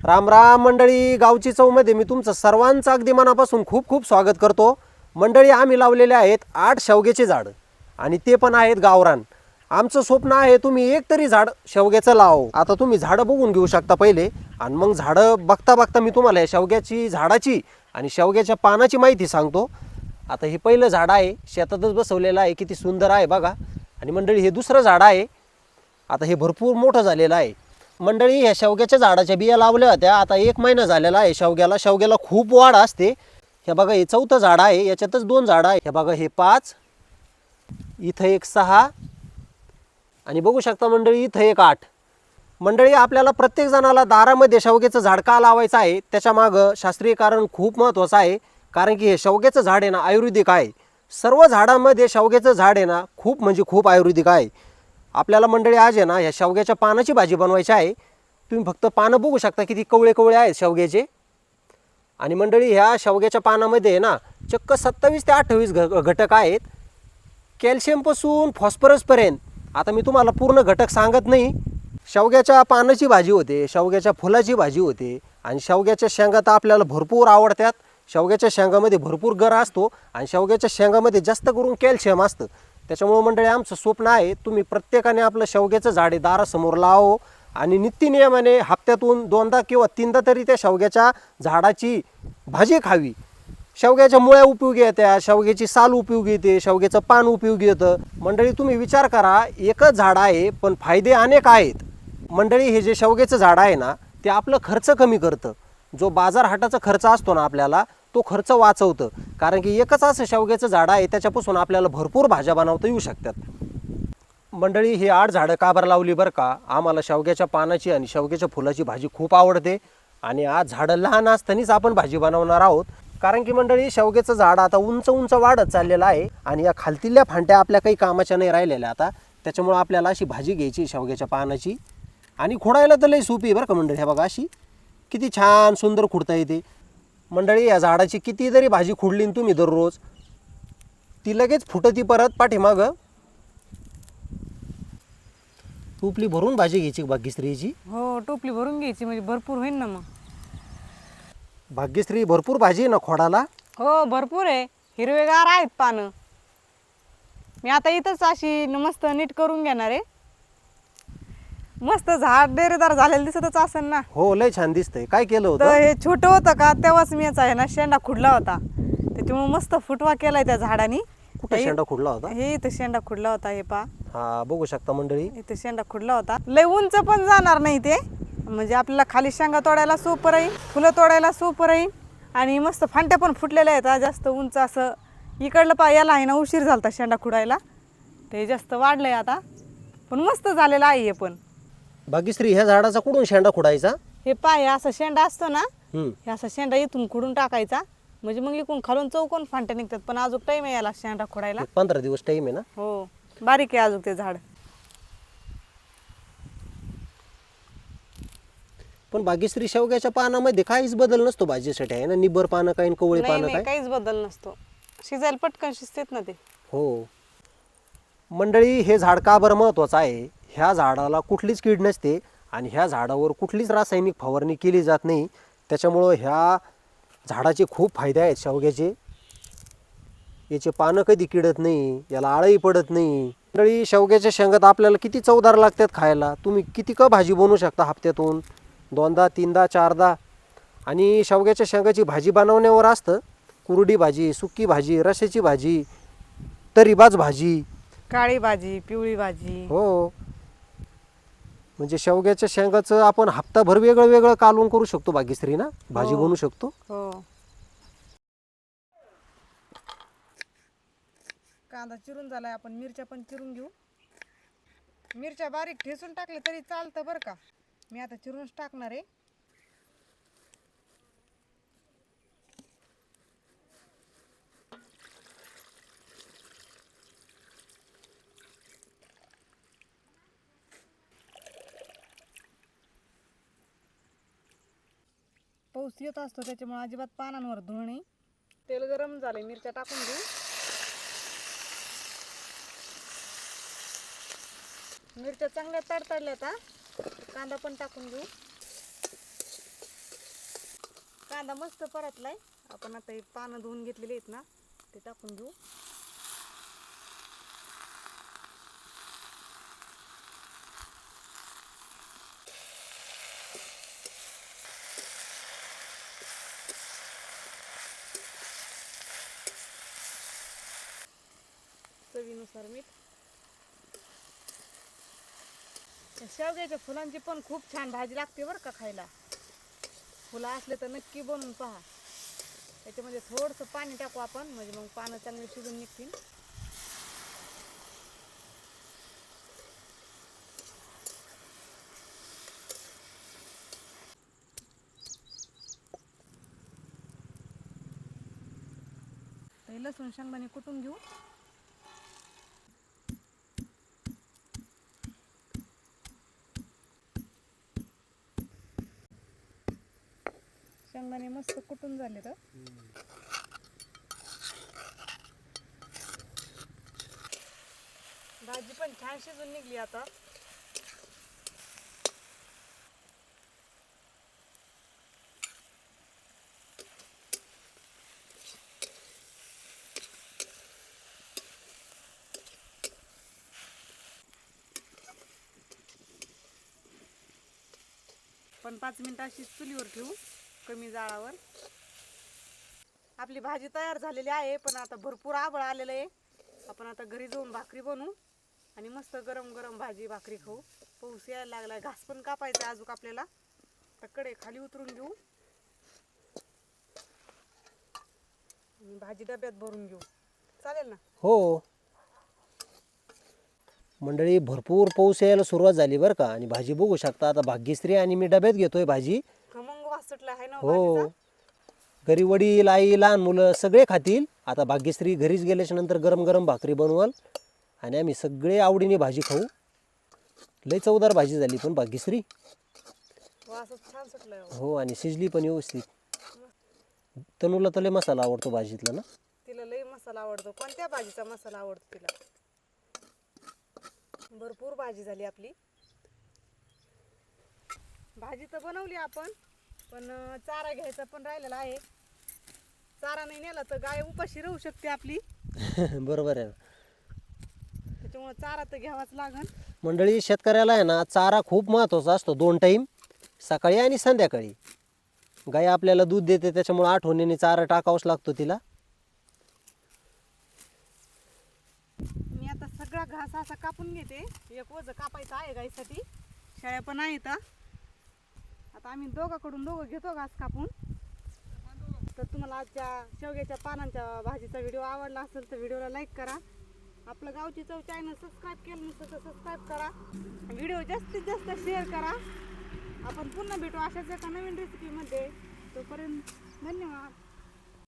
राम राम मंडळी गावची चौमध्ये मी तुमचं सर्वांचं अगदी मनापासून खूप खूप स्वागत करतो. मंडळी आम्ही लावलेले आहेत आठ शेवग्याचे झाडं आणि ते पण आहेत गावरान. आमचं स्वप्न आहे तुम्ही एक तरी झाड शेवग्याचं लाव. आता तुम्ही झाडं बघून घेऊ शकता पहिले आणि मग झाडं बघता बघता मी तुम्हाला या शेवग्याची झाडाची आणि शेवग्याच्या पानाची माहिती सांगतो. आता हे पहिलं झाड आहे शेतातच बसवलेलं आहे किती सुंदर आहे बघा. आणि मंडळी हे दुसरं झाड आहे. आता हे भरपूर मोठं झालेलं आहे. मंडळी ह्या शेवग्याच्या झाडाच्या बिया लावल्या होत्या. आता एक महिना झालेला आहे. शेवग्याला शेवग्याला खूप वाढ असते. हे बघा हे चौथं झाड आहे. याच्यातच दोन झाडं आहे. हे बघा हे पाच. इथं एक सहा. आणि बघू शकता मंडळी इथं एक आठ. मंडळी आपल्याला प्रत्येक जणाला दारामध्ये शेवग्याचं झाड का लावायचं आहे? त्याच्या मागं शास्त्रीय कारण खूप महत्त्वाचं आहे. कारण की हे शेवग्याचं झाड आहे ना आयुर्वेदिक आहे. सर्व झाडांमध्ये शेवग्याचं झाड आहे ना खूप म्हणजे खूप आयुर्वेदिक आहे. आपल्याला मंडळी आज आहे ना ह्या शेवग्याच्या पानाची भाजी बनवायची आहे. तुम्ही फक्त पानं बघू शकता किती कवळे कवळे आहेत शेवग्याचे. आणि मंडळी ह्या शेवग्याच्या पानामध्ये आहे ना चक्क सत्तावीस ते अठ्ठावीस घ घटक आहेत. कॅल्शियमपासून फॉस्फरसपर्यंत आता मी तुम्हाला पूर्ण घटक सांगत नाही. शेवग्याच्या पानाची भाजी होते शेवग्याच्या फुलाची भाजी होते. आणि शेवग्याच्या शेंगा तर आपल्याला भरपूर आवडतात. शेवग्याच्या शेंगामध्ये भरपूर गर असतो. आणि शेवग्याच्या शेंगामध्ये जास्त करून कॅल्शियम असतं. त्याच्यामुळं मंडळी आमचं स्वप्न आहे तुम्ही प्रत्येकाने आपलं शेवग्याचं झाडे दारासमोर लावो आणि नित्यनियमाने हप्त्यातून दोनदा किंवा तीनदा तरी त्या शेवग्याच्या झाडाची भाजी खावी. शेवग्याच्या मुळ्या उपयोगी येत्या शेवग्याची साल उपयोगी येते शेवग्याचं पान उपयोगी येतं. मंडळी तुम्ही विचार करा एकच झाड आहे पण फायदे अनेक आहेत. मंडळी हे जे शेवग्याचं झाड आहे ना ते आपलं खर्च कमी करतं. जो बाजार हाटाचा खर्च असतो ना आपल्याला तो खर्च वाचवतं. कारण की एकच असं शेवग्याचं झाड आहे त्याच्यापासून आपल्याला भरपूर भाज्या बनवता येऊ शकतात. मंडळी ही आठ झाडं का बरं लावली बरं का? आम्हाला शेवग्याच्या पानाची आणि शेवग्याच्या फुलाची भाजी खूप आवडते आणि आज झाडं लहान असतानाच आपण भाजी बनवणार आहोत. कारण की मंडळी शेवग्याचं झाड आता उंच उंच वाढत चाललेलं आहे आणि या खालतील्या फांट्या आपल्या काही कामाच्या नाही राहिलेल्या आता. त्याच्यामुळं आपल्याला अशी भाजी घ्यायची शेवग्याच्या पानाची. आणि खोडायला तर लई सोपी आहे बरं का मंडळी ह्या बघा अशी. किती छान सुंदर खुडता येते. मंडळी या झाडाची किती जरी भाजी खुडली तुम्ही दररोज ती लगेच फुटती परत पाठीमागं. टोपली भरून भाजी घ्यायची भाग्यश्रीची हो टोपली भरून घ्यायची म्हणजे भरपूर होईल ना मग. भाग्यश्री भरपूर भाजी आहे ना खोडाला? हो भरपूर आहे. हिरवेगार आहेत पानं. मी आता इथंच अशी मस्त नीट करून घेणार आहे. मस्त झाड डेरेदार झालेलं दिसतच असेल ना. हो लय छान दिसतंय. काय केलं तर होतं हे छोटं होतं का? तेव्हाच मी याचा आहे ना शेंडा खुडला होता. त्याच्यामुळे मस्त फुटवा केलाय त्या झाडानी. कुठे शेंडा खुडला होता? हे इथं शेंडा खुडला होता हे पा. हा बघू शकता मंडळी. इथं शेंडा खुडला होता. लय उंच पण जाणार नाही ते. म्हणजे आपल्याला खाली शेंगा तोडायला सोपं राहील फुलं तोडायला सोपं राहील. आणि मस्त फांट्या पण फुटलेल्या आहेत हा, जास्त उंच असं. इकडलं पा याला आहे ना उशीर झालता शेंडा खुडायला. ते जास्त वाढलंय आता. पण मस्त झालेलं आहे हे पण. भाग्यश्री ह्या झाडाचा कुठून शेंडा खुडायचा? हे पाय असा शेंडा असतो ना हम्म. हे असा शेंडा इथून खुडून टाकायचा. म्हणजे मग इकडून खालून चौकोन फांट्या निघतात पण अजून टाईम आहे याला शेंडा खुडायला. एक पंधरा दिवस टाईम आहे ना? हो. बारीक आहे अजून ते झाड. पण भाग्यश्री शेवग्याच्या पानामध्ये काहीच बदल नसतो भाजीसाठी आहे ना? निबर पानं काय आणि कवळी नाही पानं नाही काहीच बदल नसतो. शिजायला पटकन शिजतेत ना ते. हो. मंडळी हे झाड का बरं महत्त्वाचं आहे? ह्या झाडाला कुठलीच कीड नसते आणि ह्या झाडावर कुठलीच रासायनिक फवारणी केली जात नाही. त्याच्यामुळं ह्या झाडाचे खूप फायदे आहेत शेवग्याचे. याचे पानं कधी किडत नाही याला आळही पडत नाही. मंडळी शेवग्याच्या शेंगात आपल्याला किती चवदार लागतात खायला? तुम्ही किती का भाजी बनवू शकता हप्त्यातून? दोनदा तीनदा चारदा? आणि शेवग्याच्या शेंगाची भाजी बनवण्यावर असतं. कुरडी भाजी सुकी भाजी रश्याची भाजी तरीबाज भाजी. काळी भाजी पिवळी भाजी. हो. म्हणजे शेवग्याच्या शेंगाचं आपण हप्ताभर वेगळं वेगळं कालवून करू शकतो भाग्यश्री ना? भाजी हो. बनवू शकतो. हो. कांदा चिरून झालाय आपण मिरच्या पण चिरून घेऊ. मिरच्या बारीक ठेचून टाकले तरी चालतं बरं का. मी आता चिरूनच टाकणार आहे. पाऊस येत असतो त्याच्यामुळे अजिबात पानांवर धुळ नाही. तेल गरम झाले मिरच्या टाकून घेऊ. मिरच्या चांगल्या तडतडल्या आता कांदा पण टाकून घेऊ. कांदा मस्त परतलाय. आपण आता हे पानं धुवून घेतलेले आहेत ना ते टाकून घेऊ. चवीनुसार मीठ शेवग्याच्या फुलांची पण खूप छान भाजी लागते बरं का खायला. फुलं असले तर नक्की बनवून पहा. त्याच्यामध्ये थोडंसं पाणी टाकू आपण म्हणजे मग पानं चांगली शिजून निघतील. लसूण शेंगदाणे कुटून घेऊ. शेंगदाणे मस्त कुटून झाले तर भाजी पण छान शिजून निघली आता. पण पाच मिनिटं अशी चुलीवर ठेवू. कमी जाळावर. आपली भाजी तयार झालेली आहे पण आता भरपूर आबळ आलेलं आहे. आपण आता घरी जाऊन भाकरी बनवू आणि मस्त गरम गरम भाजी भाकरी खाऊ. पाऊस यायला लागला घास पण कापायचा अजून आपल्याला. तर कडे खाली उतरून घेऊ. आणि भाजी डब्यात भरून घेऊ. चालेल ना? हो. मंडळी भरपूर पाऊस यायला सुरुवात झाली बरं का. आणि भाजी बघू शकता आता भाग्यश्री आणि मी डब्यात घेतोय भाजी. आहे ना हो भाजीचा घरी वडील आई लहान मुलं सगळे खातील. आता भाग्यश्री घरीच गेल्याच्यानंतर गरम गरम भाकरी बनवल. आणि आम्ही सगळे आवडीने भाजी खाऊ. लय चवदार भाजी झाली पण भाग्यश्री. छान हो. हो आणि शिजली पण व्यवस्थित. तनूला तर लय मसाला आवडतो भाजीतला ना. तिला लई मसाला आवडतो. कोणत्या भाजीचा मसाला आवडतो तिला? भरपूर भाजी झाली आपली. भाजी तर बनवली आपण. पण चारा घ्यायचा पण राहिलेला आहे. चारा नाही नेला तर गाय उपाशी राहू शकते आपली. बरोबर आहे. त्याच्यामुळे चारा तर घ्यावाच लागन. मंडळी शेतकऱ्याला आहे ना चारा खूप महत्त्वाचा असतो दोन टाईम सकाळी आणि संध्याकाळी. गाय आपल्याला दूध देते त्याच्यामुळे आठवणीने चारा टाकावाच लागतो तिला. मी आता सगळा घास असा कापून घेते. एक वज कापायचं आहे गाईसाठी शेळ्या पण आहेत. हा. आता आम्ही दोघाकडून दोघं घेतो घास कापून. तर तुम्हाला आजच्या शेवग्याच्या पानांच्या भाजीचा व्हिडिओ आवडला असेल तर व्हिडिओला लाईक करा. आपलं गावची चव चॅनल सबस्क्राईब केलं नसेल तर सबस्क्राईब करा. व्हिडिओ जास्तीत जास्त शेअर करा. आपण पुन्हा भेटू अशाच एका नवीन रेसिपीमध्ये तोपर्यंत धन्यवाद.